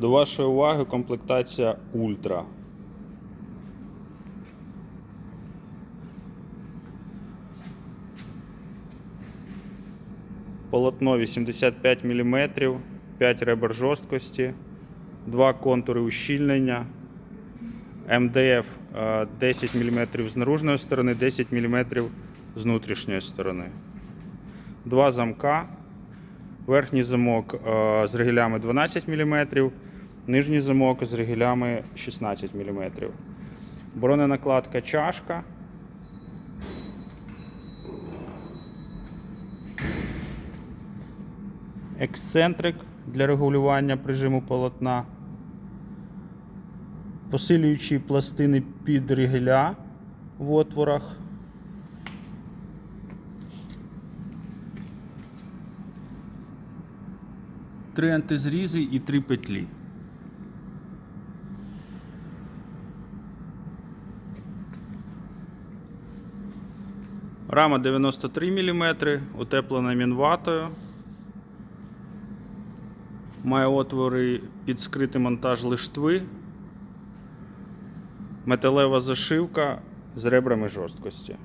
До вашої уваги комплектація Ультра. Полотно 85 мм, 5 ребер жорсткості, 2 контури ущільнення, МДФ е, 10 мм з наружної сторони, 10 мм з внутрішньої сторони. Два замка. Верхній замок е, з ригелями 12 мм, нижній замок з ригелями 16 мм. Броненакладка чашка. Ексцентрик для регулювання прижиму полотна. Посилюючі пластини під ригеля в отворах. Три антизрізи і три петлі. Рама 93 мм, утеплена мінватою. Має отвори під скритий монтаж лиштви. Металева зашивка з ребрами жорсткості.